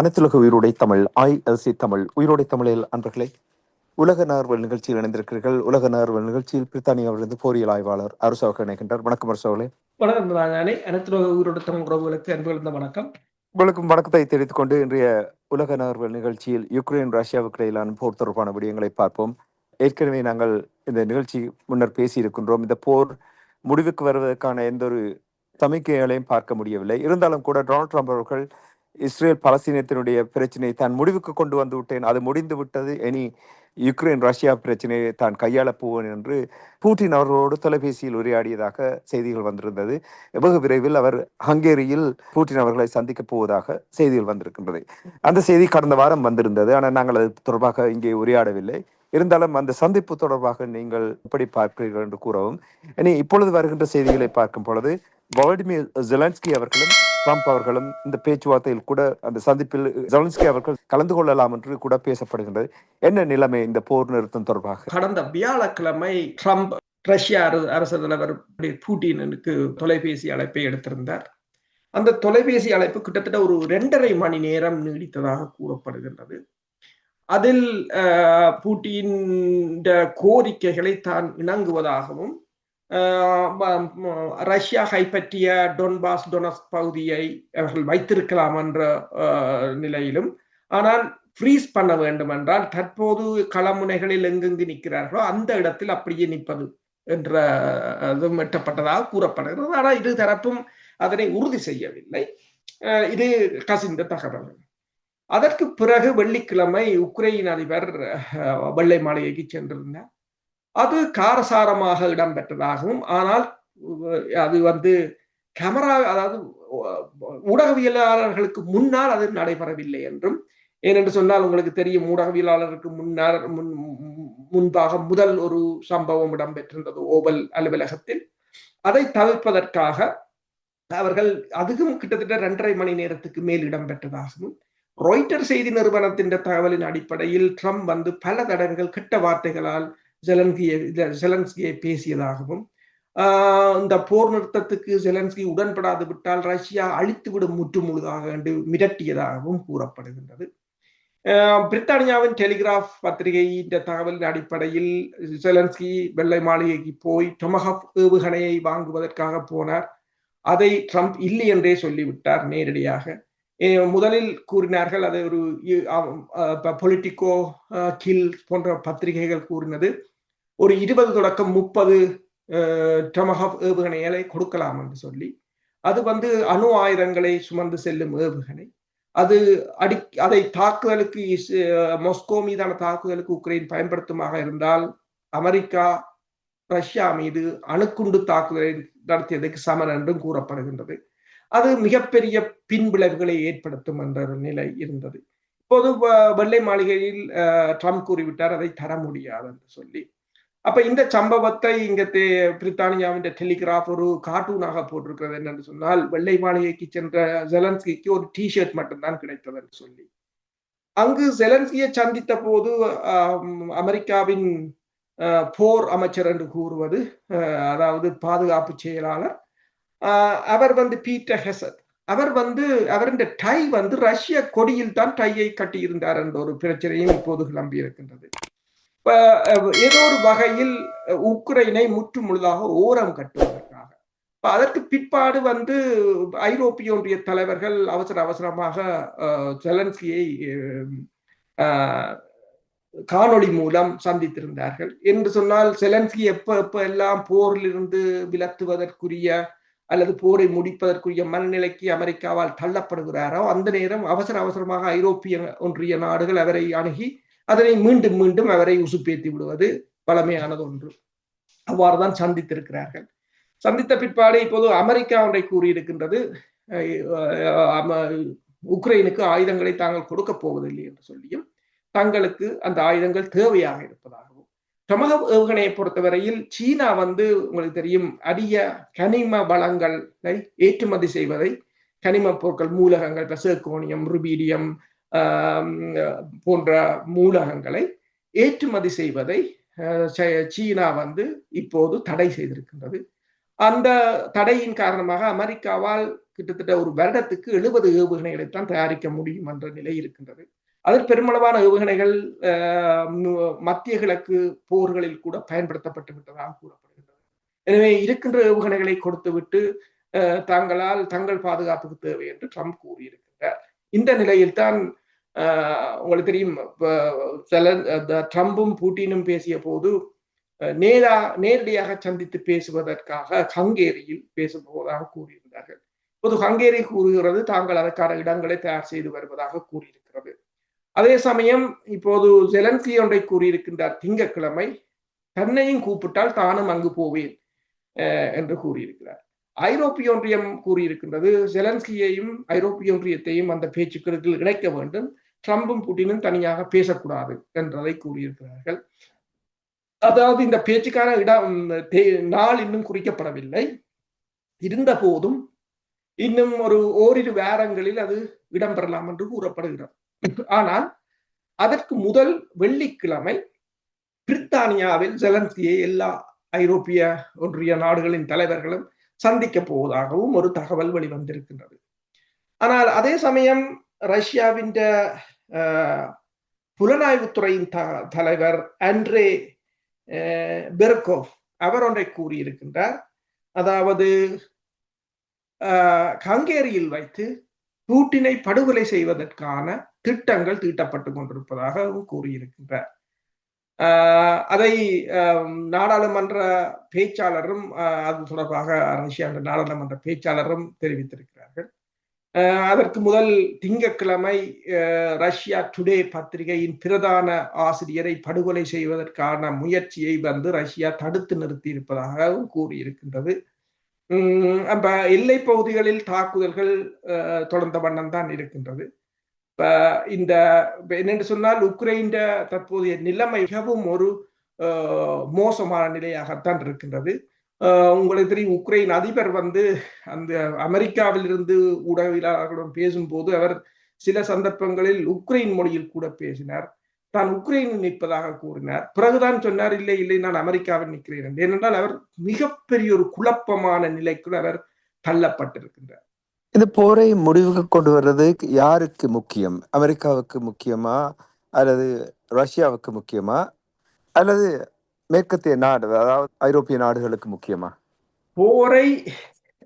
அனைத்துலக உயிரோடை தமிழ் ஐஎல்சி தமிழ் உயிரோடை தமிழில் அன்பர்களே உலக நார்வல் நிகழ்ச்சியில் இணைந்திருக்கிறீர்கள். உலக நார்வல் நிகழ்ச்சியில் பிரித்தானியாவிலிருந்து போரியல் ஆய்வாளர் அரசு அவர்கள் இணைக்கின்றார் வணக்கம் அரசு அவர்களே வணக்கம் ராஜானே அனைத்து உயிரோடு தமிழ் உறவுகளுக்கு அன்பு கலந்த வணக்கம். உங்களுக்கும் வணக்கத்தை தெரிவித்துக் கொண்டு இன்றைய உலக நார்வல் நிகழ்ச்சியில் யுக்ரைன் ரஷ்யாவுக்கு இடையிலான போர் தொடர்பான விடயங்களை பார்ப்போம். ஏற்கனவே நாங்கள் இந்த நிகழ்ச்சி முன்னர் பேசியிருக்கின்றோம். இந்த போர் முடிவுக்கு வருவதற்கான எந்த ஒரு சமிக்கைகளையும் பார்க்க முடியவில்லை. இருந்தாலும் கூட டொனால்ட் ட்ரம்ப் அவர்கள் இஸ்ரேல் பலஸ்தீனத்தினுடைய பிரச்சனையை தான் முடிவுக்கு கொண்டு வந்து விட்டேன். அது முடிந்து விட்டது. இனி யுக்ரைன் ரஷ்யா பிரச்சனையை தான் கையாளப் போவேன் என்று பூட்டின் அவர்களோடு தொலைபேசியில் உரையாடியதாக செய்திகள் வந்திருந்தது. வெகு விரைவில் அவர் ஹங்கேரியில் பூட்டின் அவர்களை சந்திக்கப் போவதாக செய்திகள் வந்திருக்கின்றது அந்த செய்தி கடந்த வாரம் வந்திருந்தது. ஆனால் நாங்கள் அது தொடர்பாக இங்கே உரையாடவில்லை. இருந்தாலும் அந்த சந்திப்பு தொடர்பாக நீங்கள் எப்படி பார்க்கிறீர்கள் என்று கூறவும். இனி இப்பொழுது வருகின்ற செய்திகளை பார்க்கும் பொழுது வளடிமிர் ஜெலன்ஸ்கி அவர்களும் ட்ரம்ப் அவர்களும் இந்த பேச்சுவார்த்தையில் கூட அந்த சந்திப்பில் ஜெலன்ஸ்கி அவர்கள் கலந்து கொள்ளலாம் என்று கூட பேசப்படுகின்றது. என்ன நிலைமை இந்த போர் நிறுத்தம் தொடர்பாக? கடந்த வியாழக்கிழமை ட்ரம்ப் ரஷ்ய அர அரசு தலைவர் பூட்டினுக்கு தொலைபேசி அழைப்பை எடுத்திருந்தார். அந்த தொலைபேசி அழைப்பு கிட்டத்தட்ட ஒரு ரெண்டரை மணி நேரம் நீடித்ததாக கூறப்படுகின்றது. அதில் பூட்டின் கோரிக்கைகளை தான் இணங்குவதாகவும் ரஷ்யா கைப்பற்றிய டொன்பாஸ் டொனஸ் பகுதியை அவர்கள் வைத்திருக்கலாம் என்ற நிலையிலும் ஆனால் ஃப்ரீஸ் பண்ண வேண்டும் என்றால் தற்போது களமுனைகளில் எங்கெங்கு நிற்கிறார்களோ அந்த இடத்தில் அப்படியே நிற்பது என்ற அதுவும் எட்டப்பட்டதாக கூறப்படுகிறது. ஆனால் இரு தரப்பும் அதனை உறுதி செய்யவில்லை. இது கசிந்த தகவல் அதற்கு பிறகு வெள்ளிக்கிழமை உக்ரைன் அதிபர் வெள்ளை மாளிகைக்கு சென்றிருந்தார். அது காரசாரமாக இடம்பெற்றதாகவும் ஆனால் அது வந்து கேமரா அதாவது ஊடகவியலாளர்களுக்கு முன்னால் அது நடைபெறவில்லை என்றும் ஏனென்று சொன்னால் உங்களுக்கு தெரியும் ஊடகவியலாளருக்கு முன்னால் முன் முன்பாக முதல் ஒரு சம்பவம் இடம்பெற்றிருந்தது ஓவல் அலுவலகத்தில். அதை தவிர்ப்பதற்காக அவர்கள் அதுவும் கிட்டத்தட்ட இரண்டரை மணி நேரத்துக்கு மேல் இடம்பெற்றதாகவும் ராய்டர் செய்தி நிறுவனத்தின் தகவலின் அடிப்படையில் ட்ரம்ப் வந்து பல தடங்கள் கெட்ட வார்த்தைகளால் ஜெலன்ஸ்கியை ஜெலன்ஸ்கியை பேசியதாகவும் இந்த போர் நிறுத்தத்துக்கு ஜெலன்ஸ்கி உடன்படாது விட்டால் ரஷ்யா அழித்து விடும் முற்று முழுதாக என்று மிரட்டியதாகவும் கூறப்படுகின்றது. பிரித்தானியாவின் டெலிகிராஃப் பத்திரிகையின் தகவலின் அடிப்படையில் ஜெலன்ஸ்கி வெள்ளை மாளிகைக்கு போய் டொமஹப் ஏவுகணையை வாங்குவதற்காக போனார். அதை ட்ரம்ப் இல்லை என்றே சொல்லிவிட்டார் நேரடியாக. முதலில் கூறினார்கள் அதை ஒரு பொலிட்டிக்கோ கில் போன்ற பத்திரிகைகள் கூறினது. ஒரு இருபது தொடக்கம் முப்பது டொமஹப் ஏவுகணைகளை கொடுக்கலாம் என்று சொல்லி. அது வந்து அணு ஆயுதங்களை சுமந்து செல்லும் ஏவுகணை. அது அடி அதை தாக்குதலுக்கு மொஸ்கோ மீதான தாக்குதலுக்கு உக்ரைன் பயன்படுத்துமாக இருந்தால் அமெரிக்கா ரஷ்யா மீது அணுக்குண்டு தாக்குதலை நடத்தியதற்கு சமன் என்றும் கூறப்படுகின்றது. அது மிகப்பெரிய பின்விளைவுகளை ஏற்படுத்தும் என்ற நிலை இருந்தது. இப்போது வெள்ளை மாளிகையில் ட்ரம்ப் கூறிவிட்டார் அதை தர முடியாது என்று சொல்லி. அப்ப இந்த சம்பவத்தை இங்க பிரித்தானியாவின் டெலிகிராஃப் ஒரு கார்ட்டூனாக போட்டிருக்கிறது என்னன்னு சொன்னால் வெள்ளை மாளிகைக்கு சென்ற ஜெலன்ஸ்கிக்கு ஒரு டி ஷர்ட் மட்டும்தான் கிடைத்தது என்று சொல்லி. அங்கு ஜெலன்ஸ்கியை சந்தித்த போது அமெரிக்காவின் போர் அமைச்சர் என்று கூறுவது அதாவது பாதுகாப்பு செயலாளர் அவர் வந்து பீட்டர் ஹெசத் அவர் வந்து அவருடைய டை வந்து ரஷ்ய கொடியில் தான் டையை கட்டியிருந்தார் என்ற ஒரு பிரச்சனையும் இப்போது கிளம்பி இருக்கின்றது. ஏதோ ஒரு வகையில் உக்ரைனை முற்று முழுதாக ஓரம் கட்டுவதற்காக. அதற்கு பிற்பாடு வந்து ஐரோப்பிய ஒன்றிய தலைவர்கள் அவசர அவசரமாக ஜெலன்ஸ்கியை காணொளி மூலம் சந்தித்திருந்தார்கள். என்று சொன்னால் செலன்ஸ்கி எப்ப எப்ப எல்லாம் போரிலிருந்து விலத்துவதற்குரிய அல்லது போரை முடிப்பதற்குரிய மனநிலைக்கு அமெரிக்காவால் தள்ளப்படுகிறாரோ அந்த நேரம் அவசர அவசரமாக ஐரோப்பிய ஒன்றிய நாடுகள் அவரை அணுகி அதனை மீண்டும் மீண்டும் அவரை உசுப்பேத்தி விடுவது பழமையானது ஒன்று. அவ்வாறுதான் சந்தித்திருக்கிறார்கள். சந்தித்த பிற்பாடு இப்போது அமெரிக்கா ஒன்றை கூறியிருக்கின்றது. உக்ரைனுக்கு ஆயுதங்களை தாங்கள் கொடுக்க போவதில்லை என்று சொல்லியும் தங்களுக்கு அந்த ஆயுதங்கள் தேவையாக இருப்பதாக டொமக ஏவுகணையை பொறுத்தவரையில் சீனா வந்து உங்களுக்கு தெரியும் அரிய கனிம வளங்களை ஏற்றுமதி செய்வதை கனிம பொருட்கள் மூலகங்கள் பெசர்கோனியம் ருபீடியம் போன்ற மூலகங்களை ஏற்றுமதி செய்வதை சீனா வந்து இப்போது தடை செய்திருக்கின்றது. அந்த தடையின் காரணமாக அமெரிக்காவால் கிட்டத்தட்ட ஒரு வருடத்துக்கு எழுபது ஏவுகணைகளை தான் தயாரிக்க முடியும் என்ற நிலை இருக்கின்றது. அதில் பெருமளவான ஏவுகணைகள் மத்திய கிழக்கு போர்களில் கூட பயன்படுத்தப்பட்டு விட்டதாக கூறப்படுகின்றது. எனவே இருக்கின்ற ஏவுகணைகளை கொடுத்துவிட்டு தாங்களால் தங்கள் பாதுகாப்புக்கு தேவை என்று ட்ரம்ப் கூறியிருக்கிறார். இந்த நிலையில் தான் உங்களுக்கு தெரியும் ட்ரம்பும் பூட்டினும் பேசிய போது நேரா நேரடியாக சந்தித்து பேசுவதற்காக ஹங்கேரியில் பேசுவதாக கூறியிருந்தார்கள். இப்போது ஹங்கேரி கூறுகிறது தாங்கள் அதற்கான இடங்களை தயார் செய்து வருவதாக கூறியிருக்கிறது. அதே சமயம் இப்போது ஜெலன்சி ஒன்றை கூறியிருக்கின்றார் திங்கக்கிழமை தன்னையும் கூப்பிட்டால் தானும் அங்கு போவேன் என்று கூறியிருக்கிறார். ஐரோப்பிய ஒன்றியம் கூறியிருக்கின்றது ஜெலன்ஸ்கியையும் ஐரோப்பிய ஒன்றியத்தையும் அந்த பேச்சுக்களுக்கு இணைக்க வேண்டும். ட்ரம்பும் புட்டினும் தனியாக பேசக்கூடாது என்றதை கூறியிருக்கிறார்கள். அதாவது இந்த பேச்சுக்கான இடம் நாள் இன்னும் குறிக்கப்படவில்லை. இருந்த போதும் இன்னும் ஒரு ஓரிரு வாரங்களில் அது இடம்பெறலாம் என்று கூறப்படுகிறது. ஆனால் அதற்கு முதல் வெள்ளிக்கிழமை பிரித்தானியாவில் ஜெலன்ஸ்கியை எல்லா ஐரோப்பிய ஒன்றிய நாடுகளின் தலைவர்களும் சந்திக்க போவதாகவும் ஒரு தகவல் வெளிவந்திருக்கின்றது. ஆனால் அதே சமயம் ரஷ்யாவின் புலனாய்வுத்துறையின் த தலைவர் அண்ட்ரே பெர்கோவ் அவர் ஒன்றை கூறியிருக்கின்றார். அதாவது ஹங்கேரியில் வைத்து பூட்டினை படுகொலை செய்வதற்கான திட்டங்கள் தீட்டப்பட்டு கொண்டிருப்பதாகவும் கூறியிருக்கின்றார். அதை நாடாளுமன்ற பேச்சாளரும் அது தொடர்பாக ரஷ்யா நாடாளுமன்ற பேச்சாளரும் தெரிவித்திருக்கிறார்கள். அதற்கு முதல் திங்கட்கிழமை ரஷ்யா டுடே பத்திரிகையின் பிரதான ஆசிரியரை படுகொலை செய்வதற்கான முயற்சியை வந்து ரஷ்யா தடுத்து நிறுத்தி இருப்பதாகவும் கூறியிருக்கின்றது அப்ப எல்லை பகுதிகளில் தாக்குதல்கள் தொடர்ந்த வண்ணம் தான் இருக்கின்றது. இந்த என்னென்று சொன்னால் உக்ரைன் தற்போதைய நிலைமை மிகவும் ஒரு மோசமான நிலையாகத்தான் இருக்கின்றது. உங்களுக்கு தெரியும் உக்ரைன் அதிபர் வந்து அந்த அமெரிக்காவிலிருந்து ஊடகவியலாளர்களுடன் பேசும்போது அவர் சில சந்தர்ப்பங்களில் உக்ரைன் மொழியில் கூட பேசினார். தான் உக்ரைனில் நிற்பதாக கூறினார். பிறகுதான் சொன்னார் இல்லை இல்லை நான் அமெரிக்காவில் நிற்கிறேன் ஏனென்றால் அவர் மிகப்பெரிய ஒரு குழப்பமான நிலைக்குள் அவர் தள்ளப்பட்டிருக்கின்றார். இந்த போரை முடிவுக்கு கொண்டு வர்றது யாருக்கு முக்கியம்? அமெரிக்காவுக்கு முக்கியமா? அல்லது ரஷ்யாவுக்கு முக்கியமா? அல்லது மேற்கத்திய நாடு அதாவது ஐரோப்பிய நாடுகளுக்கு முக்கியமா? போரை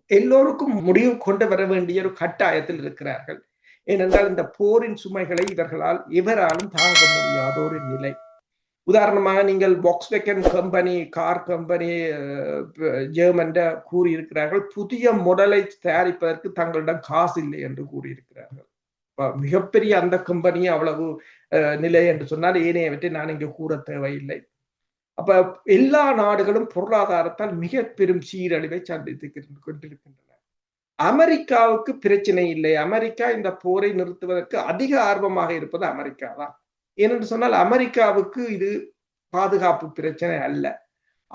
எல்லோருக்கும் முடிவு கொண்டு வர வேண்டிய ஒரு கட்டாயத்தில் இருக்கிறார்கள். ஏனென்றால் இந்த போரின் சுமைகளை இவர்களால் எவராலும் தாங்க முடியாத ஒரு நிலை. உதாரணமாக நீங்கள் Volkswagen company car company German கூறியிருக்கிறார்கள். புதிய மாடலை தயாரிப்பதற்கு தங்களிடம் காசு இல்லை என்று கூறியிருக்கிறார்கள். மிகப்பெரிய அந்த கம்பெனி அவ்வளவு நிலை என்று சொன்னால் ஏனையவற்றை நான் இங்கு கூற தேவையில்லை. அப்ப எல்லா நாடுகளும் பொருளாதாரத்தால் மிக பெரும் சீரழிவை சந்தித்து கொண்டிருக்கின்றன. அமெரிக்காவுக்கு பிரச்சனை இல்லை. அமெரிக்கா இந்த போரை நிறுத்துவதற்கு அதிக ஆர்வமாக இருப்பது அமெரிக்கா தான் ஏனென்று சொன்னால் அமெரிக்காவுக்கு இது பாதுகாப்பு பிரச்சனை அல்ல.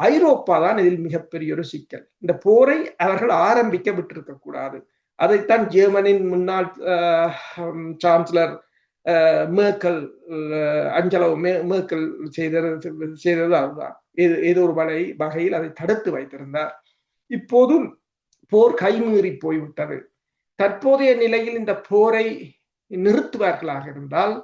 ஐரோப்பா தான் இதில் மிகப்பெரிய ஒரு சிக்கல். இந்த போரை அவர்கள் ஆரம்பிக்க விட்டிருக்க கூடாது. அதைத்தான் ஜெர்மனின் முன்னாள் சான்சலர் மேர்க்கல் அஞ்சலோ மேர்க்கல் செய்தது செய்தது அதுதான் ஏதோ ஒரு வகை வகையில் அதை தடுத்து வைத்திருந்தார். இப்போதும் போர் கைமீறி போய்விட்டது. தற்போதைய நிலையில் இந்த போரை நிறுத்துவார்களாக இருந்தால்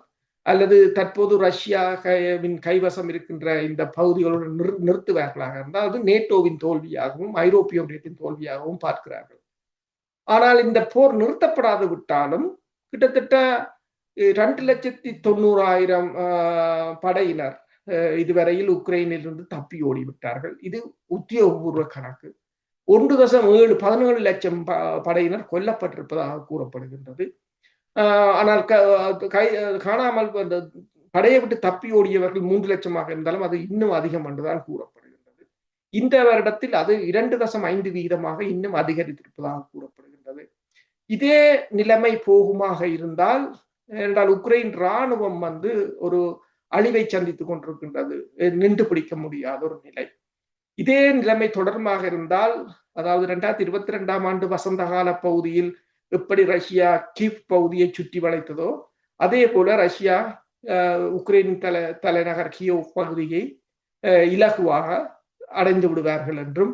அல்லது தற்போது ரஷ்யாவின் கைவசம் இருக்கின்ற இந்த பகுதிகளுடன் நிறு நிறுத்துவார்களாக இருந்தால் அது நேட்டோவின் தோல்வியாகவும் ஐரோப்பிய ஒன்றியத்தின் தோல்வியாகவும் பார்க்கிறார்கள். ஆனால் இந்த போர் நிறுத்தப்படாது விட்டாலும் கிட்டத்தட்ட ரெண்டு லட்சத்தி தொண்ணூறாயிரம் படையினர் இதுவரையில் உக்ரைனிலிருந்து தப்பி ஓடிவிட்டார்கள். இது உத்தியோகபூர்வ கணக்கு. ஒன்று தசம் ஏழு பதினேழு லட்சம் படையினர் கொல்லப்பட்டிருப்பதாக கூறப்படுகின்றது. ஆனால் கை காணாமல் அந்த படையை விட்டு தப்பி ஓடியவர்கள் மூன்று லட்சமாக இருந்தாலும் அது இன்னும் அதிகம் என்றுதான் கூறப்படுகின்றது. இந்த வருடத்தில் அது இரண்டு தசம் ஐந்து வீதமாக இன்னும் அதிகரித்திருப்பதாக கூறப்படுகின்றது. இதே நிலைமை போகுமாக இருந்தால் என்றால் உக்ரைன் இராணுவம் வந்து ஒரு அழிவை சந்தித்துக் கொண்டிருக்கின்றது. நின்று பிடிக்க முடியாத ஒரு நிலை. இதே நிலைமை தொடர்பாக இருந்தால் அதாவது ரெண்டாயிரத்தி இருபத்தி ரெண்டாம் ஆண்டு வசந்த கால பகுதியில் எப்படி ரஷ்யா கீவ் பகுதியை சுற்றி வளைத்ததோ அதே போல ரஷ்யா உக்ரைன் தலை தலைநகர் கியோ பகுதியை இலகுவாக அடைந்து விடுவார்கள் என்றும்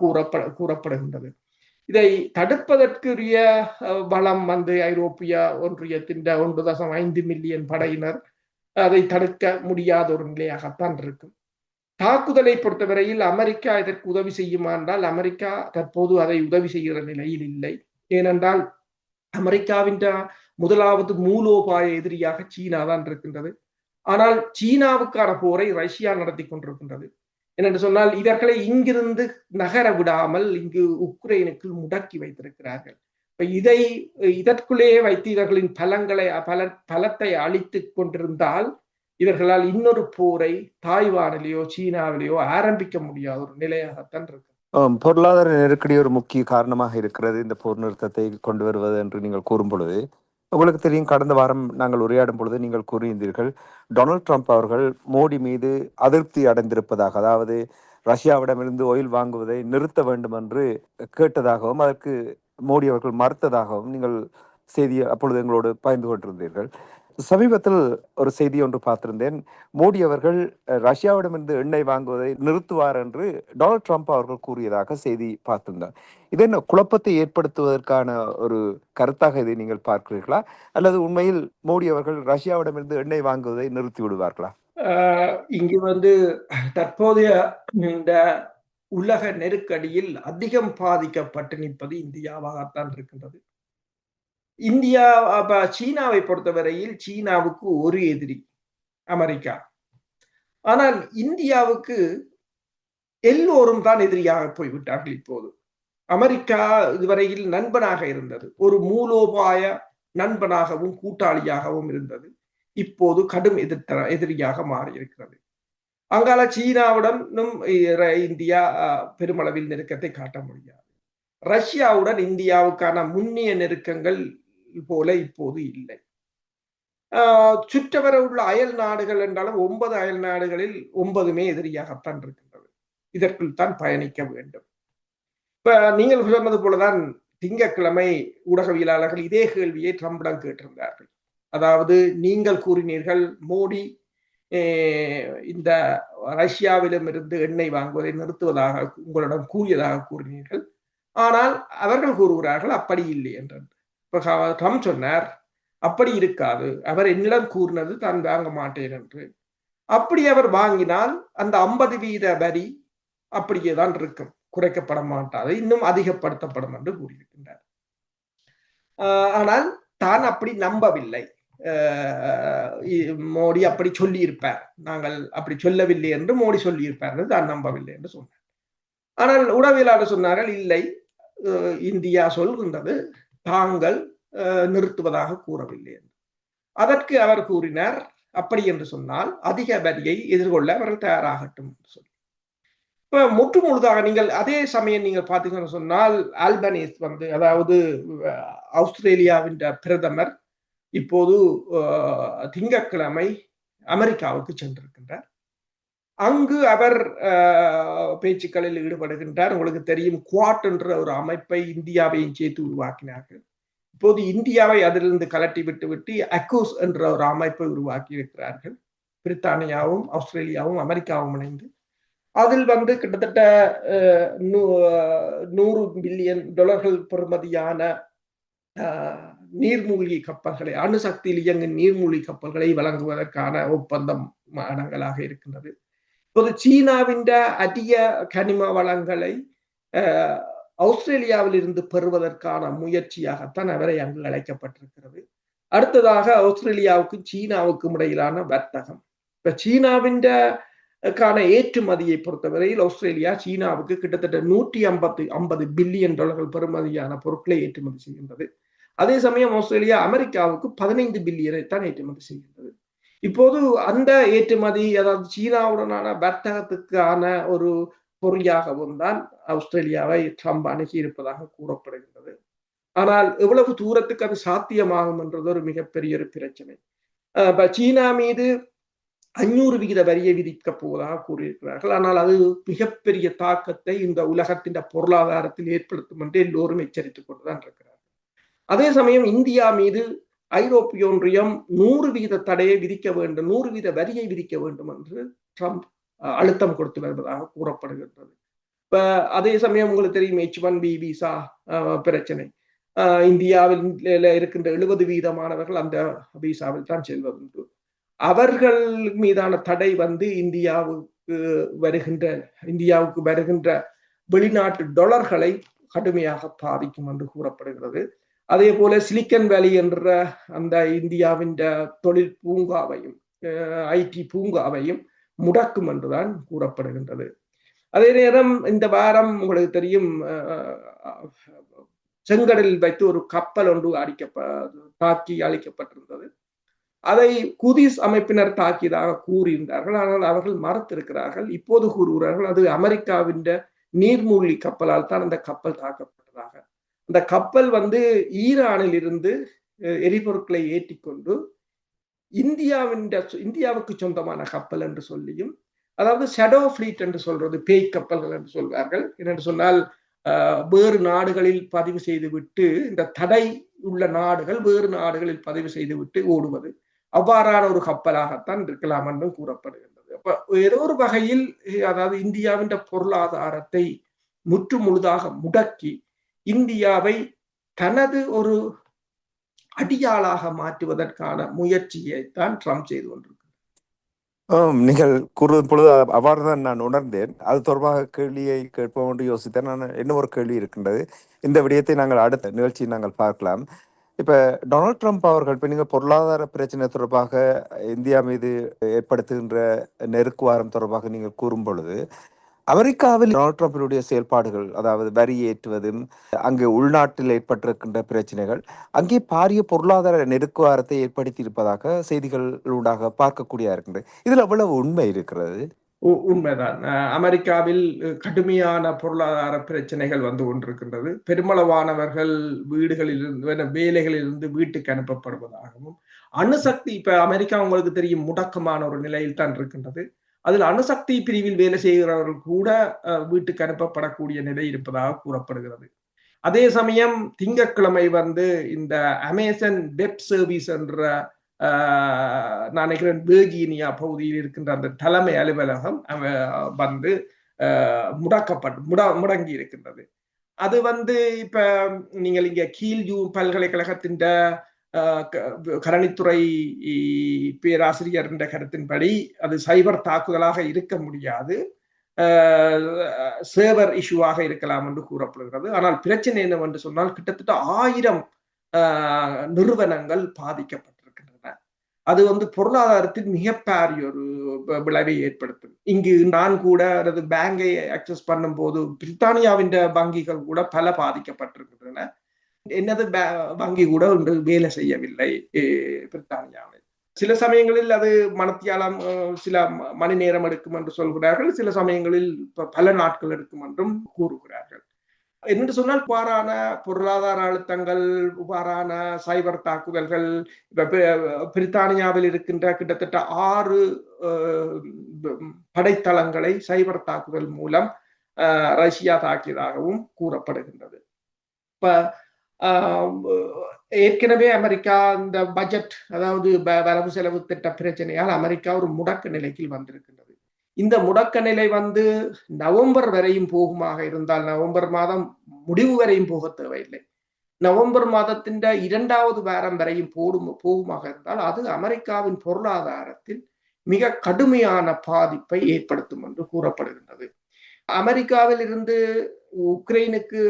கூறப்பட கூறப்படுகின்றது. இதை தடுப்பதற்குரிய பலம் வந்து ஐரோப்பிய ஒன்றியத்தின் ஒன்று தசம் ஐந்து மில்லியன் படையினர் அதை தடுக்க முடியாத ஒரு நிலையாகத்தான் இருக்கும். தாக்குதலை பொறுத்தவரையில் அமெரிக்கா இதற்கு உதவி செய்யுமா என்றால் அமெரிக்கா தற்போது அதை உதவி செய்கிற நிலையில் இல்லை. ஏனென்றால் அமெரிக்காவின் முதலாவது மூலோபாய எதிரியாக சீனா தான் இருக்கின்றது. ஆனால் சீனாவுக்கான போரை ரஷ்யா நடத்தி கொண்டிருக்கின்றது. என்னென்று சொன்னால் இவர்களை இங்கிருந்து நகர விடாமல் இங்கு உக்ரைனுக்குள் முடக்கி வைத்திருக்கிறார்கள். இப்ப இதை இதற்குள்ளேயே வைத்து இவர்களின் பலங்களை பல பலத்தை அழித்து கொண்டிருந்தால் இவர்களால் இன்னொரு போரை தாய்வானிலேயோ சீனாவிலேயோ ஆரம்பிக்க முடியாத ஒரு நிலையாகத்தான் இருக்கு பொருளாதார நெருக்கடி ஒரு முக்கிய காரணமாக இருக்கிறது. இந்த போர் நிறுத்தத்தை கொண்டு வருவது என்று நீங்கள் கூறும் பொழுது உங்களுக்கு தெரியும் கடந்த வாரம் நாங்கள் உரையாடும் பொழுது நீங்கள் கூறியிருந்தீர்கள் டொனால்ட் ட்ரம்ப் அவர்கள் மோடி மீது அதிருப்தி அடைந்திருப்பதாக அதாவது ரஷ்யாவிடமிருந்து ஒயில் வாங்குவதை நிறுத்த வேண்டும் என்று கேட்டதாகவும் அதற்கு மோடி அவர்கள் மறுத்ததாகவும் நீங்கள் செய்தி அப்பொழுது எங்களோடு பகிர்ந்து கொண்டிருந்தீர்கள். சமீபத்தில் ஒரு செய்தி ஒன்று பார்த்திருந்தேன். மோடி அவர்கள் ரஷ்யாவிடமிருந்து எண்ணெய் வாங்குவதை நிறுத்துவார் என்று டொனால்ட் ட்ரம்ப் அவர்கள் கூறியதாக செய்தி பார்த்திருந்தார். இது என்ன குழப்பத்தை ஏற்படுத்துவதற்கான ஒரு கருத்தாக இதை நீங்கள் பார்க்கிறீர்களா? அல்லது உண்மையில் மோடி அவர்கள் ரஷ்யாவிடமிருந்து எண்ணெய் வாங்குவதை நிறுத்தி விடுவார்களா? இங்கு வந்து தற்போதைய இந்த உலக நெருக்கடியில் அதிகம் பாதிக்கப்பட்டு நிற்பது இந்தியாவாகத்தான் இருக்கின்றது. இந்தியா சீனாவை பொறுத்தவரையில் சீனாவுக்கு ஒரு எதிரி அமெரிக்கா. ஆனால் இந்தியாவுக்கு எல்லோரும் தான் எதிரியாக போய்விட்டார்கள் இப்போது. அமெரிக்கா இதுவரையில் நண்பனாக இருந்தது. ஒரு மூலோபாய நண்பனாகவும் கூட்டாளியாகவும் இருந்தது. இப்போது கடும் எதிர்த்த எதிரியாக மாறியிருக்கிறது. அங்கால சீனாவுடனும் இந்தியா பெருமளவில் நெருக்கத்தை காட்ட முடியாது. ரஷ்யாவுடன் இந்தியாவுக்கான முன்னிய நெருக்கங்கள் போல இப்போது இல்லை. சுற்றவர உள்ள அயல் நாடுகள் என்றாலும் ஒன்பது அயல் நாடுகளில் ஒன்பதுமே எதிரியாகத்தான் இருக்கின்றது. இதற்குள் தான் பயணிக்க வேண்டும். இப்ப நீங்கள் சொன்னது போலதான் திங்கக்கிழமை ஊடகவியலாளர்கள் இதே கேள்வியை ட்ரம்பிடம் கேட்டிருந்தார்கள். அதாவது நீங்கள் கூறினீர்கள் மோடி இந்த ரஷ்யாவிலும் இருந்து எண்ணெய் வாங்குவதை நிறுத்துவதாக உங்களிடம் கூறியதாக கூறினீர்கள். ஆனால் அவர்கள் கூறுகிறார்கள் அப்படி இல்லை ட்ரம்ப் சொன்னார். அப்படி இருக்காது. அவர் என்னிடம் கூறினது தான் வாங்க மாட்டேன் என்று. அப்படி அவர் வாங்கினால் அந்த ஐம்பது வீத வரி அப்படியே தான் இருக்கும். குறைக்கப்பட மாட்டாது. இன்னும் அதிகப்படுத்தப்படும் என்று கூறியிருக்கின்றார். ஆனால் தான் அப்படி நம்பவில்லை. மோடி அப்படி சொல்லியிருப்பார். நாங்கள் அப்படி சொல்லவில்லை என்று மோடி சொல்லி இருப்பார் தான் நம்பவில்லை என்று சொன்னார். ஆனால் உடவியலாளர் சொன்னார்கள் இல்லை இந்தியா சொல்கின்றது தாங்கள் நிறுத்துவதாக கூறவில்லை என்று. அதற்கு அவர் கூறினார் அப்படி என்று சொன்னால் அதிக வரியை எதிர்கொள்ள அவர்கள் தயாராகட்டும் என்று சொல்லி. இப்ப முற்று முழுதாக நீங்கள் அதே சமயம் நீங்கள் பார்த்தீங்கன்னு சொன்னால் ஆல்பனீஸ் வந்து அதாவது ஆஸ்திரேலியாவின் பிரதமர் இப்போது திங்கக்கிழமை அமெரிக்காவுக்கு சென்றிருக்கின்றார். அங்கு அவர் பேச்சுக்களில் ஈடுபடுகின்றார். உங்களுக்கு தெரியும் குவாட் என்ற ஒரு அமைப்பை இந்தியாவையும் சேர்த்து உருவாக்கினார்கள். இப்போது இந்தியாவை அதிலிருந்து கலட்டி விட்டு விட்டு அக்கூஸ் என்ற ஒரு அமைப்பை உருவாக்கி இருக்கிறார்கள் பிரித்தானியாவும் ஆஸ்திரேலியாவும் அமெரிக்காவும் இணைந்து. அதில் வந்து கிட்டத்தட்ட நூறு பில்லியன் டாலர்கள் பெறுமதியான நீர்மூழ்கி கப்பல்களை அணுசக்தியில் இயங்கும் நீர்மூழ்கி கப்பல்களை வழங்குவதற்கான ஒப்பந்தம் மானங்களாக இருக்கின்றது. இப்போது சீனாவின் அதிக கனிம வளங்களை ஆஸ்திரேலியாவில் இருந்து பெறுவதற்கான முயற்சியாகத்தான் அவரை அங்கு அழைக்கப்பட்டிருக்கிறது. அடுத்ததாக ஆஸ்திரேலியாவுக்கும் சீனாவுக்கும் இடையிலான வர்த்தகம். இப்ப சீனாவின் கான ஏற்றுமதியை பொறுத்தவரையில் ஆஸ்திரேலியா சீனாவுக்கு கிட்டத்தட்ட நூற்றி ஐம்பத்தி ஐம்பது பில்லியன் டாலர்கள் பெறுமதியான பொருட்களை ஏற்றுமதி செய்கின்றது. அதே சமயம் ஆஸ்திரேலியா அமெரிக்காவுக்கு பதினைந்து பில்லியனை தான் ஏற்றுமதி செய்கின்றது. இப்போது அந்த ஏற்றுமதி அதாவது சீனாவுடனான வர்த்தகத்துக்கான ஒரு பொறியாகவும் தான் ஆஸ்திரேலியாவை ட்ரம்ப் அணுகி இருப்பதாக கூறப்படுகின்றது. ஆனால் எவ்வளவு தூரத்துக்கு அது சாத்தியமாகும் என்றது ஒரு மிகப்பெரிய ஒரு பிரச்சனை. சீனா மீது அஞ்சூறு விகித வரியை விதிக்கப் போவதாக கூறியிருக்கிறார்கள். ஆனால் அது மிகப்பெரிய தாக்கத்தை இந்த உலகத்தின் பொருளாதாரத்தில் ஏற்படுத்தும் என்று எல்லோரும் எச்சரித்துக் கொண்டுதான் இருக்கிறார்கள். அதே சமயம் இந்தியா மீது ஐரோப்பிய ஒன்றியம் நூறு வீத தடையை விதிக்க வேண்டும் நூறு வீத வரியை விதிக்க வேண்டும் என்று ட்ரம்ப் அழுத்தம் கொடுத்து வருவதாக கூறப்படுகின்றது. இப்ப அதே சமயம் உங்களுக்கு தெரியும் எச் ஒன் பி விசா பிரச்சனை. இந்தியாவில் இருக்கின்ற எழுபது வீதமானவர்கள் அந்த விசாவில் தான் செல்வதுண்டு அவர்கள் மீதான தடை வந்து இந்தியாவுக்கு வருகின்ற இந்தியாவுக்கு வருகின்ற வெளிநாட்டு டொலர்களை கடுமையாக பாதிக்கும் என்று கூறப்படுகிறது. அதே போல சிலிக்கன் வேலி என்ற அந்த இந்தியாவின் தொழில் பூங்காவையும் ஐடி பூங்காவையும் முடக்கும் என்றுதான் கூறப்படுகின்றது. அதே நேரம் இந்த வாரம் உங்களுக்கு தெரியும் செங்கடலில் வைத்து ஒரு கப்பல் ஒன்று அடிக்கப்ப தாக்கி அழிக்கப்பட்டிருந்தது. அதை குதிஸ் அமைப்பினர் தாக்கியதாக கூறியிருந்தார்கள். ஆனால் அவர்கள் மறுத்திருக்கிறார்கள். இப்போது கூறுகிறார்கள் அது அமெரிக்காவின் நீர்மூழ்கி கப்பலால் தான் அந்த கப்பல் தாக்கப்பட்டதாக. அந்த கப்பல் வந்து ஈரானில் இருந்து எரிபொருட்களை ஏற்றிக்கொண்டு இந்தியாவின் இந்தியாவுக்கு சொந்தமான கப்பல் என்று சொல்லியும் அதாவது ஷடோ ஃபிளீட் என்று சொல்றது பேய் கப்பல்கள் என்று சொல்வார்கள். என்னென்று சொன்னால் வேறு நாடுகளில் பதிவு செய்துவிட்டு இந்த தடை உள்ள நாடுகள் வேறு நாடுகளில் பதிவு செய்துவிட்டு ஓடுவது அவ்வாறான ஒரு கப்பலாகத்தான் இருக்கலாம் என்றும் கூறப்படுகின்றது. அப்ப ஏதோ ஒரு வகையில் அதாவது இந்தியாவின் பொருளாதாரத்தை முற்று முழுதாக முடக்கி இந்தியாவை தனது ஒரு அடியாளாக மாற்றுவதற்கான முயற்சியை தான் ட்ரம்ப் செய்து கொண்டிருக்கிறார். நீங்கள் கூறுவது பொழுது அவ்வாறு தான் நான் உணர்ந்தேன். அது தொடர்பாக கேள்வியை கேட்போம் என்று யோசித்தேன். நான் இன்னும் ஒரு கேள்வி இருக்கின்றது? இந்த விடயத்தை நாங்கள் அடுத்த நிகழ்ச்சியை நாங்கள் பார்க்கலாம். இப்ப டொனால்ட் ட்ரம்ப் அவர்கள் இப்போ நீங்கள் பொருளாதார பிரச்சனை தொடர்பாக இந்தியா மீது ஏற்படுத்துகின்ற நெருக்குவாரம் தொடர்பாக நீங்கள் கூறும் பொழுது அமெரிக்காவில் டொனால்ட் ட்ரம்பினுடைய செயல்பாடுகள் அதாவது வரி ஏற்றுவதும் அங்கு உள்நாட்டில் ஏற்பட்டிருக்கின்ற பிரச்சனைகள் அங்கே பாரிய பொருளாதார நெருக்குவாரத்தை ஏற்படுத்தி இருப்பதாக செய்திகள் ஊடாக பார்க்கக்கூடிய இருக்கின்றது. இதில் அவ்வளவு உண்மை இருக்கிறது? உண்மைதான். அமெரிக்காவில் கடுமையான பொருளாதார பிரச்சனைகள் வந்து கொண்டிருக்கின்றது. பெருமளவானவர்கள் வீடுகளிலிருந்து வேலைகளிலிருந்து வீட்டுக்கு அனுப்பப்படுவதாகவும் அணுசக்தி இப்ப அமெரிக்கா உங்களுக்கு தெரியும் முடக்கமான ஒரு நிலையில் தான் இருக்கின்றது. அதில் அணுசக்தி பிரிவில் வேலை செய்கிறவர்கள் கூட வீட்டுக்கு அனுப்பப்படக்கூடிய நிலை இருப்பதாக கூறப்படுகிறது. அதே சமயம் திங்கட்கிழமை வந்து இந்த அமேசன் வெப் சர்வீஸ் என்ற நான் நினைக்கிறேன் வேர்ஜீனியா பகுதியில் இருக்கின்ற அந்த தலைமை அலுவலகம் வந்து முடக்கப்பட்டு முட முடங்கி இருக்கின்றது. அது வந்து இப்ப நீங்கள் இங்க கீழ்யூ பல்கலைக்கழகத்தின் கரணித்துறை பேராசிரியர் என்ற கருத்தின்படி அது சைபர் தாக்குதலாக இருக்க முடியாது சேவர் இஷ்யூவாக இருக்கலாம் என்று கூறப்படுகிறது ஆனால் பிரச்சனை என்னவென்று சொன்னால் கிட்டத்தட்ட ஆயிரம் நிறுவனங்கள் பாதிக்கப்பட்டிருக்கின்றன அது வந்து பொருளாதாரத்தில் மிகப்பெரிய ஒரு விளைவை ஏற்படுத்தும் இங்கு நான் கூட அல்லது பேங்கை அக்சஸ் பண்ணும் போது பிரித்தானியாவின் வங்கிகள் கூட பல பாதிக்கப்பட்டிருக்கின்றன என்னது வங்கி கூட ஒன்று வேலை செய்யவில்லை பிரித்தானியாவில். சில சமயங்களில் அது மனத்தியாலம் சில மணி நேரம் எடுக்கும் என்று சொல்கிறார்கள். சில சமயங்களில் பல நாட்கள் எடுக்கும் என்றும் கூறுகிறார்கள். என்று சொன்னால் இவ்வாறான பொருளாதார அழுத்தங்கள் இவ்வாறான சைபர் தாக்குதல்கள் பிரித்தானியாவில் இருக்கின்ற கிட்டத்தட்ட ஆறு படைத்தளங்களை சைபர் தாக்குதல் மூலம் ரஷ்யா தாக்கியதாகவும் கூறப்படுகின்றது. இப்ப ஏற்கனவே அமெரிக்கா இந்த பட்ஜெட் அதாவது வரவு செலவு திட்ட பிரச்சனையால் அமெரிக்கா ஒரு முடக்க நிலைக்கு வந்திருக்கின்றது. இந்த முடக்க நிலை வந்து நவம்பர் வரையும் போகுமாக இருந்தால் நவம்பர் மாதம் முடிவு வரையும் போக தேவையில்லை. நவம்பர் மாதத்தின் இரண்டாவது வாரம் வரையும் போடும் போகுமாக இருந்தால் அது அமெரிக்காவின் பொருளாதாரத்தில் மிக கடுமையான பாதிப்பை ஏற்படுத்தும் என்று கூறப்படுகின்றது. அமெரிக்காவில் இருந்து உக்ரைனுக்கு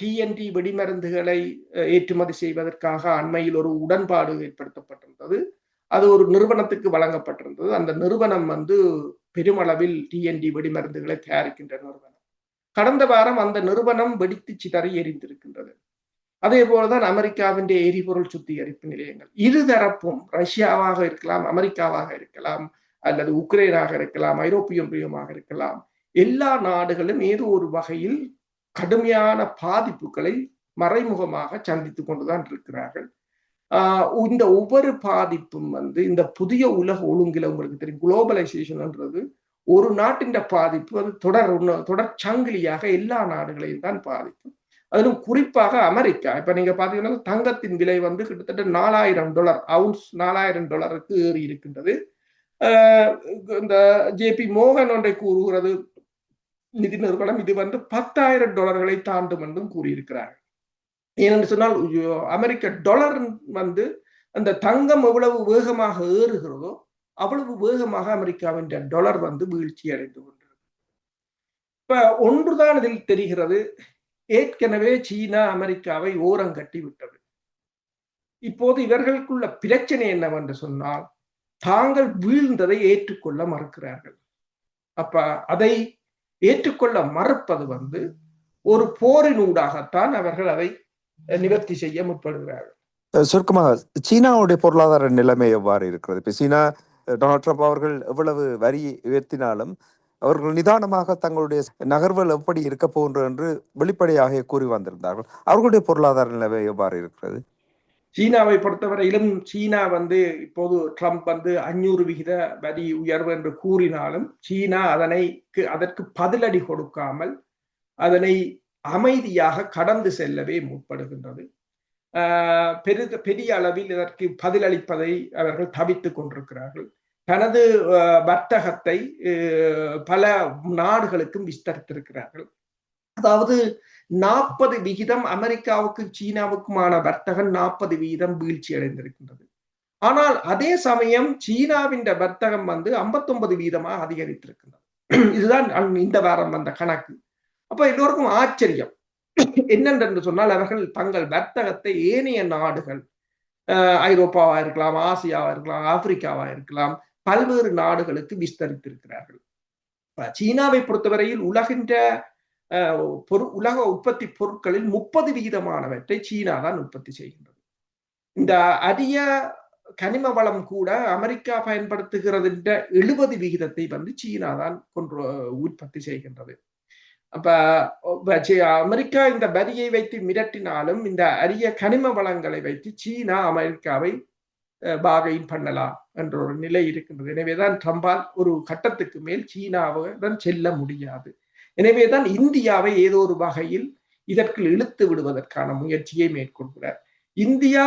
டிஎன்டி வெடிமருந்துகளை ஏற்றுமதி செய்வதற்காக அண்மையில் ஒரு உடன்பாடு ஏற்படுத்தப்பட்டிருந்தது. அது ஒரு நிறுவனத்துக்கு வழங்கப்பட்டிருந்தது. அந்த நிறுவனம் வந்து பெருமளவில் டிஎன்டி வெடிமருந்துகளை தயாரிக்கின்ற நிறுவனம். கடந்த வாரம் அந்த நிறுவனம் வெடித்து சிதறி எரிந்திருக்கின்றது. அதே போலதான் அமெரிக்காவின் எரிபொருள் சுத்திகரிப்பு நிலையங்கள். இருதரப்பும் ரஷ்யாவாக இருக்கலாம் அமெரிக்காவாக இருக்கலாம் அல்லது உக்ரைனாக இருக்கலாம் ஐரோப்பிய ஒன்றியமாக இருக்கலாம் எல்லா நாடுகளும் ஏதோ ஒரு வகையில் கடுமையான பாதிப்புகளை மறைமுகமாக சந்தித்து கொண்டுதான் இருக்கிறார்கள். ஆஹ் இந்த ஒவ்வொரு பாதிப்பும் வந்து இந்த புதிய உலக ஒழுங்கில் உங்களுக்கு தெரியும் குளோபலைசேஷன்ன்றது ஒரு நாட்டின் பாதிப்பு அது தொடர் உண்ண- தொடர் சங்கிலியாக எல்லா நாடுகளையும் தான் பாதிக்கும் அதிலும் குறிப்பாக அமெரிக்கா இப்ப நீங்க பாத்தீங்கன்னா தங்கத்தின் விலை வந்து கிட்டத்தட்ட நாலாயிரம் டாலர் அவுன்ஸ் நாலாயிரம் டாலருக்கு ஏறி இருக்கின்றது. இந்த ஜேபி மோகன் ஒன்றை கூறுகிறது நிதி நிறுவனம் இது வந்து பத்தாயிரம் டாலர்களை தாண்டும் என்றும் கூறியிருக்கிறார்கள். ஏனென்று சொன்னால் அமெரிக்க டாலர் வந்து அந்த தங்கம் எவ்வளவு வேகமாக ஏறுகிறதோ அவ்வளவு வேகமாக அமெரிக்காவின் டாலர் வந்து வீழ்ச்சி அடைந்து கொண்டிருக்கு இப்ப ஒன்றுதான் இதில் தெரிகிறது. ஏற்கனவே சீனா அமெரிக்காவை ஓரங்கட்டி விட்டது. இப்போது இவர்களுக்குள்ள பிரச்சனை என்னவென்று சொன்னால் தாங்கள் வீழ்ந்ததை ஏற்றுக்கொள்ள மறுக்கிறார்கள். அப்ப அதை ஏற்றுக்கொள்ள மறுப்பது வந்து ஒரு போரினூடாகத்தான் அவர்கள் அதை நிவர்த்தி செய்ய முற்படுகிறார்கள். சுருக்கமாக சீனாவுடைய பொருளாதார நிலைமை எவ்வாறு இருக்கிறது? இப்ப சீனா டொனால்ட் ட்ரம்ப் அவர்கள் எவ்வளவு வரி உயர்த்தினாலும் அவர்கள் நிதானமாக தங்களுடைய நகர்வுகள் எப்படி இருக்க போன்று என்று வெளிப்படையாக கூறி வந்திருந்தார்கள். அவர்களுடைய பொருளாதார நிலைமை எவ்வாறு இருக்கிறது? சீனாவை பொறுத்தவரையிலும் சீனா வந்து இப்போது ட்ரம்ப் வந்து அஞ்சூறு விகித வரி உயர்வு என்று கூறினாலும் சீனா அதனை அதற்கு பதிலடி கொடுக்காமல் அதனை அமைதியாக கடந்து செல்லவே முற்படுகின்றது. ஆஹ் பெரித பெரிய அளவில் இதற்கு பதிலளிப்பதை அவர்கள் தவித்துக் கொண்டிருக்கிறார்கள். தனது வர்த்தகத்தை பல நாடுகளுக்கும் விஸ்தரித்திருக்கிறார்கள். அதாவது நாற்பது விகிதம் அமெரிக்காவுக்கும் சீனாவுக்குமான வர்த்தகம் நாற்பது வீதம் வீழ்ச்சி அடைந்திருக்கின்றது. ஆனால் அதே சமயம் சீனாவின் வர்த்தகம் வந்து 59 வீதமாக அதிகரித்திருக்கின்றது. இதுதான் இந்த வாரம் வந்த கணக்கு. அப்ப எல்லோருக்கும் ஆச்சரியம். என்னென்று சொன்னால் அவர்கள் தங்கள் வர்த்தகத்தை ஏனைய நாடுகள் ஐரோப்பாவா இருக்கலாம் ஆசியாவா இருக்கலாம் ஆப்பிரிக்காவா இருக்கலாம் பல்வேறு நாடுகளுக்கு விஸ்தரித்திருக்கிறார்கள். சீனாவை பொறுத்தவரையில் உலகின்ற பொரு உலக உற்பத்தி பொருட்களில் முப்பது விகிதமானவற்றை சீனா தான் உற்பத்தி செய்கின்றது. இந்த அரிய கனிம வளம் கூட அமெரிக்கா பயன்படுத்துகிறது எழுபது விகிதத்தை வந்து சீனா தான் கொன்று உற்பத்தி செய்கின்றது. அப்ப அமெரிக்கா இந்த வரியை வைத்து மிரட்டினாலும் இந்த அரிய கனிம வளங்களை வைத்து சீனா அமெரிக்காவை பாகையின் பண்ணலாம் என்ற ஒரு நிலை இருக்கின்றது. எனவேதான் ட்ரம்பால் ஒரு கட்டத்துக்கு மேல் சீனாவுடன் செல்ல முடியாது. எனவேதான் இந்தியாவை ஏதோ ஒரு வகையில் இதற்கு இழுத்து விடுவதற்கான முயற்சியை மேற்கொள்கிறார். இந்தியா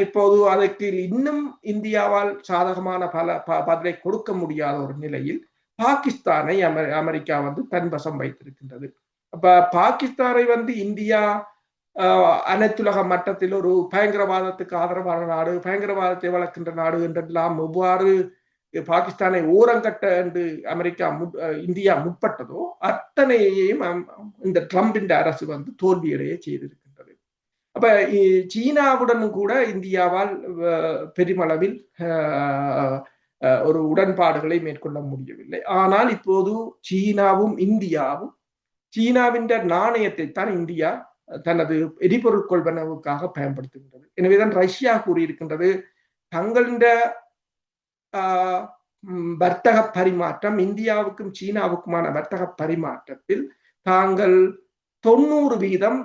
இப்போது அதற்கு இன்னும் இந்தியாவால் சாதகமான பல ப- பதிலை கொடுக்க முடியாத ஒரு நிலையில் பாகிஸ்தானை அமெ அமெரிக்கா வந்து தன்வசம் வைத்திருக்கின்றது. அப்ப பாகிஸ்தானை வந்து இந்தியா ஆஹ், அனைத்துலக மட்டத்தில் ஒரு பயங்கரவாதத்துக்கு ஆதரவான நாடு பயங்கரவாதத்தை வளர்க்கின்ற நாடு என்றெல்லாம் எவ்வாறு பாகிஸ்தானை ஓரங்கட்ட என்று அமெரிக்கா முட்- இந்தியா முற்பட்டதோ அத்தனையையும் இந்த ட்ரம்பின் அரசு வந்து தோல்வியடைய செய்திருக்கின்றது. அப்ப சீனாவுடனும் கூட இந்தியாவால் பெருமளவில் ஒரு உடன்பாடுகளை மேற்கொள்ள முடியவில்லை. ஆனால் இப்போது சீனாவும் இந்தியாவும் சீனாவின் நாணயத்தை தான் இந்தியா தனது எரிபொருள் கொள்வனவுக்காக பயன்படுத்துகின்றது. எனவேதான் ரஷ்யா கூறியிருக்கின்றது தங்களின் வர்த்தக பரிமாற்றம் இந்தியாவுக்கும் சீனாவுக்குமான வர்த்தக பரிமாற்றத்தில் தாங்கள் தொண்ணூறு வீதம்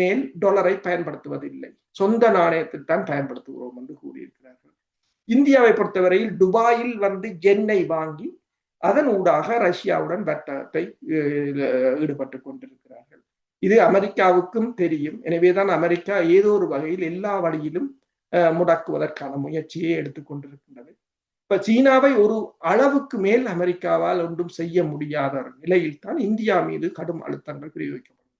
மேல் டாலரை பயன்படுத்துவதில்லை. சொந்த நாணயத்தில் தான் பயன்படுத்துகிறோம் என்று கூறியிருக்கிறார்கள். இந்தியாவை பொறுத்தவரையில் துபாயில் வந்து எண்ணெய் வாங்கி அதன் ஊடாக ரஷ்யாவுடன் வர்த்தகத்தை ஈடுபட்டு கொண்டிருக்கிறார்கள். இது அமெரிக்காவுக்கும் தெரியும். எனவேதான் அமெரிக்கா ஏதோ ஒரு வகையில் எல்லா வழியிலும் முடக்குவதற்கான முயற்சியை எடுத்துக்கொண்டிருக்கின்றது இப்ப சீனாவை ஒரு அளவுக்கு மேல் அமெரிக்காவால் ஒன்றும் செய்ய முடியாத நிலையில் தான் இந்தியா மீது கடும் அழுத்தங்கள் பிரயோகிக்கப்படும்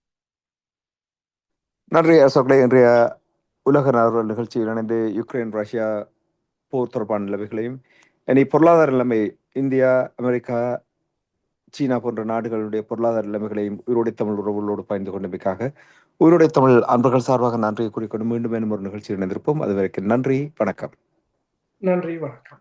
நன்றி அசோக்லே. இன்றைய உலக நார்வல் நிகழ்ச்சியில் இணைந்து யுக்ரைன் ரஷ்யா போர் தொடர்பான நிலைமைகளையும் இனி பொருளாதார நிலைமை இந்தியா அமெரிக்கா சீனா போன்ற நாடுகளுடைய பொருளாதார நிலைமைகளையும் உயிரோடை தமிழ் உறவுகளோடு பயந்து கொண்டமைக்காக உயிரோடை தமிழ் அன்பர்கள் சார்பாக நன்றியை கூறிக்கொண்டு மீண்டும் மேலும் ஒரு நிகழ்ச்சியில் இணைந்திருப்போம். அதுவரைக்கும் நன்றி வணக்கம். நன்றி வணக்கம்.